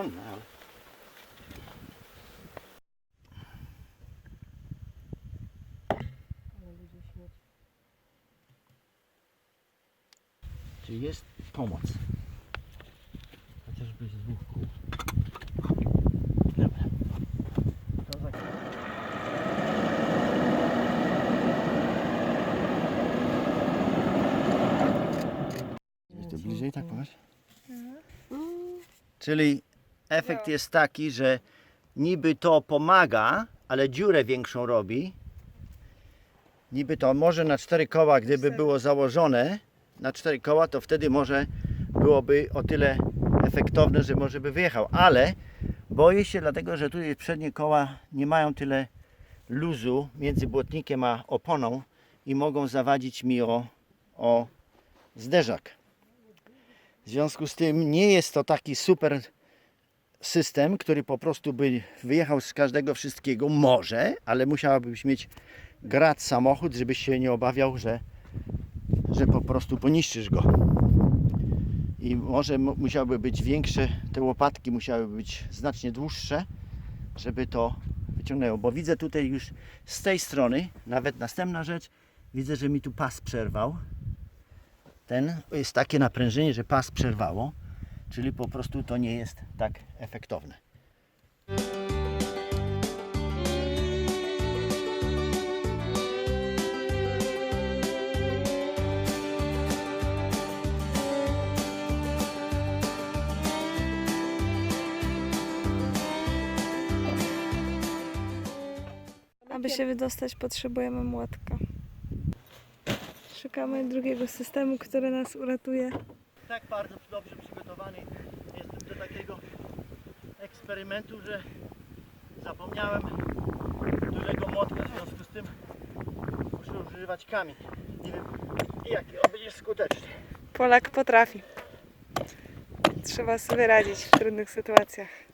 ale... Czy jest pomoc? Chociażby z dwóch kół. Bliżej, tak. No. Czyli efekt No. jest taki, że niby to pomaga, ale dziurę większą robi. Niby to może na cztery koła, gdyby było założone na cztery koła, to wtedy może byłoby o tyle efektowne, że może by wyjechał. Ale boję się dlatego, że tutaj przednie koła nie mają tyle luzu między błotnikiem a oponą i mogą zawadzić mi o, o zderzak. W związku z tym nie jest to taki super system, który po prostu by wyjechał z każdego wszystkiego. Może, ale musiałabyś mieć grad samochód, żebyś się nie obawiał, że, że po prostu poniszczysz go. I może mu- musiałyby być większe, te łopatki musiały być znacznie dłuższe, żeby to wyciągnęło. Bo widzę tutaj już z tej strony, nawet następna rzecz, widzę, że mi tu pas przerwał. Ten jest takie naprężenie, że pas przerwało, czyli po prostu to nie jest tak efektowne. Aby się wydostać, potrzebujemy młotka. Szukamy drugiego systemu, który nas uratuje. Tak bardzo dobrze przygotowany jestem do takiego eksperymentu, że zapomniałem dużego młotka, w związku z tym muszę używać kamień. Nie wiem jaki on będzie skuteczny. Polak potrafi. Trzeba sobie radzić w trudnych sytuacjach.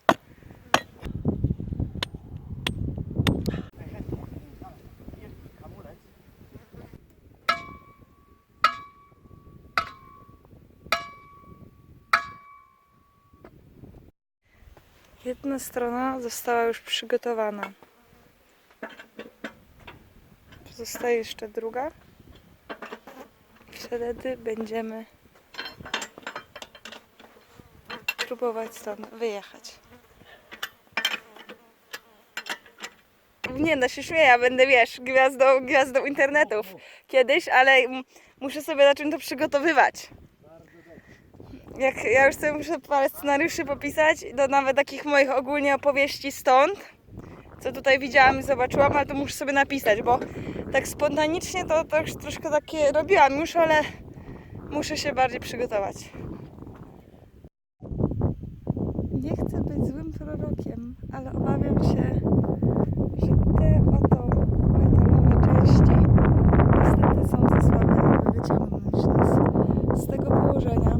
Jedna strona została już przygotowana. Pozostaje jeszcze druga. Wtedy będziemy próbować stąd wyjechać. Nie no, się śmieję, ja będę, wiesz, gwiazdą, gwiazdą internetów kiedyś, ale muszę sobie zacząć to przygotowywać. Jak ja już sobie muszę parę scenariuszy popisać, do nawet takich moich ogólnie opowieści stąd, co tutaj widziałam i zobaczyłam, ale to muszę sobie napisać, bo tak spontanicznie to, to już troszkę takie robiłam już, ale muszę się bardziej przygotować. Nie chcę być złym prorokiem, ale obawiam się, że te oto metalowe części niestety są za słabe, aby wyciągnąć nas z tego położenia.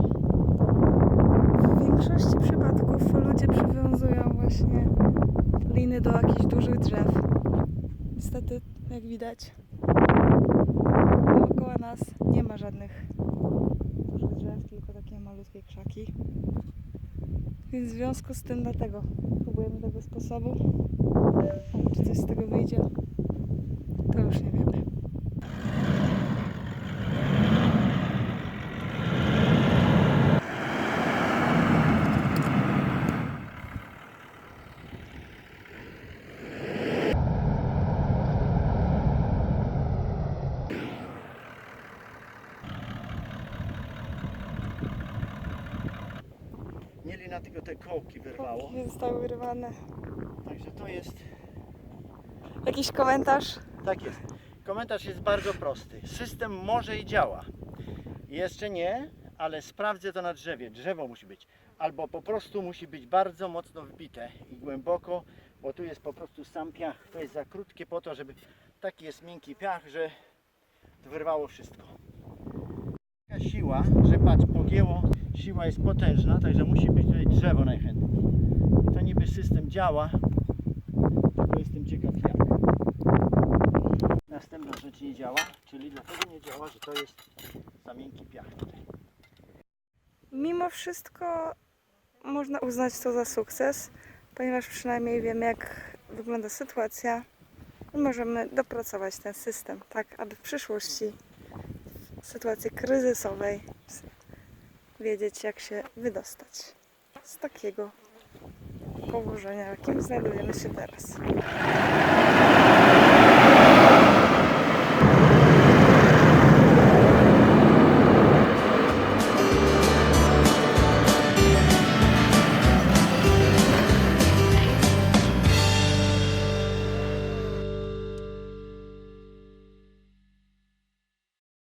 W większości przypadków ludzie przywiązują właśnie liny do jakichś dużych drzew. Niestety, jak widać, dookoła nas nie ma żadnych dużych drzew, tylko takie malutkie krzaki. Więc w związku z tym dlatego próbujemy tego sposobu. Czy coś z tego wyjdzie, to już nie wiemy. Nie lina, tylko te kołki wyrwało. Nie zostały wyrwane. Także to jest Jakiś komentarz? Tak jest. Komentarz jest bardzo prosty. System może i działa. Jeszcze nie, ale sprawdzę to na drzewie. Drzewo musi być. Albo po prostu musi być bardzo mocno wbite i głęboko, bo tu jest po prostu sam piach. To jest za krótkie po to, żeby taki jest miękki piach, że to wyrwało wszystko. Siła, że patrz, pogięło, siła jest potężna, także musi być tutaj drzewo najchętniej. To niby system działa, tylko jestem ciekaw jak. Następna rzecz nie działa, czyli dlatego nie działa, że to jest za miękki piach tutaj. Mimo wszystko można uznać to za sukces, ponieważ przynajmniej wiemy, jak wygląda sytuacja i możemy dopracować ten system, tak aby w przyszłości, sytuacji kryzysowej, wiedzieć, jak się wydostać z takiego położenia, w jakim znajdujemy się teraz.